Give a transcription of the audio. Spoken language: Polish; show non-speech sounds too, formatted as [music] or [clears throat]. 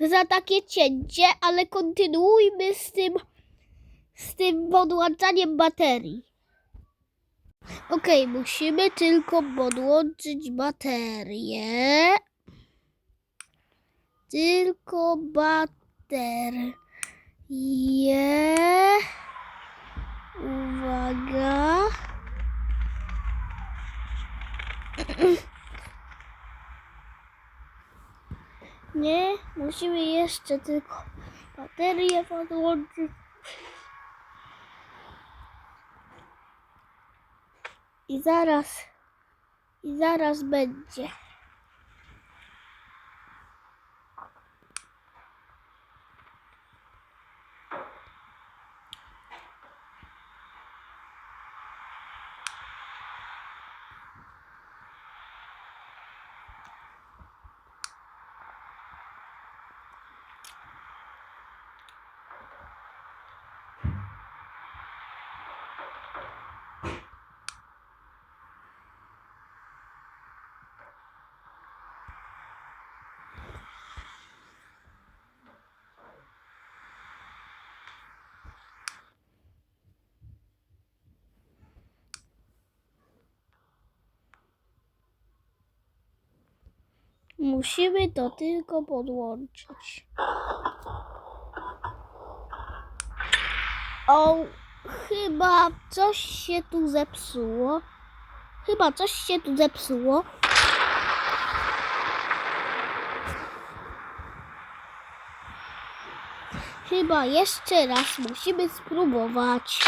za takie cięcie, ale kontynuujmy z tym, z tym podłączaniem baterii. Okej, musimy tylko podłączyć baterię. Tylko baterię. Uwaga. [clears throat] Nie, musimy jeszcze tylko baterię podłączyć. I zaraz, i zaraz będzie. Musimy to tylko podłączyć. O, chyba coś się tu zepsuło. Chyba coś się tu zepsuło. Chyba jeszcze raz musimy spróbować.